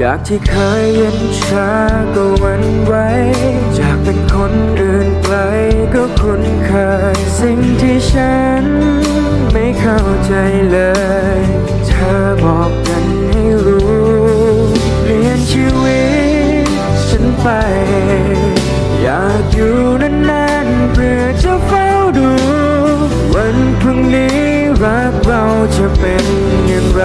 จากที่เคยเย็นชาก็หวันไหวจากเป็นคนอื่นไกลก็คุ้นเคย สิ่งที่ฉันไม่เข้าใจเลย เธอบอกกันให้รู้เปลี่ยนชีวิตฉันไป อยากอยู่นานๆเพื่อจะเฝ้าดู วันพรุ่งนี้รักเราจะเป็นอย่างไร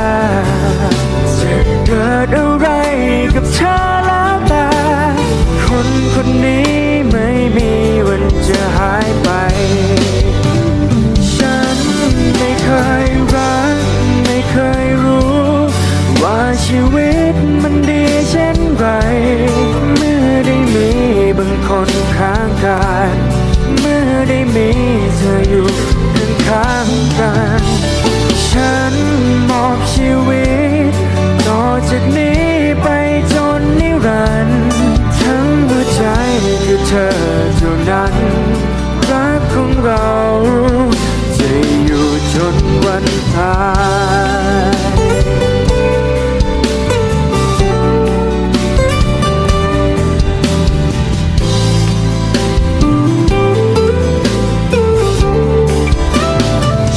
าจะเกิดอะไรกับเธอแล้วแต่คนคนนี้ไม่มีวันจะหายไป ฉันไม่เคยรัก ไม่เคยรู้ ว่าชีวิตมันดีเช่นไร เมื่อได้มีบางคนข้างกาย เมื่อได้มี วันตาย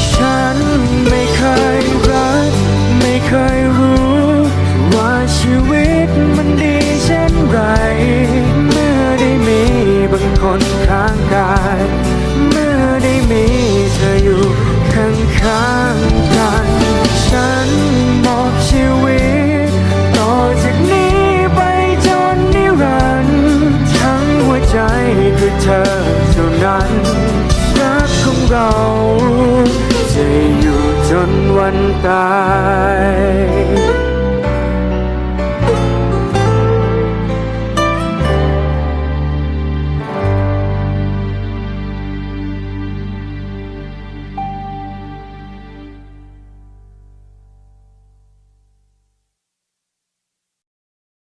ฉันไม่เคยรัก ไม่เคยรู้ ว่าชีวิตมันดีเช่นไร เมื่อได้มีบางคนข้างกาย รั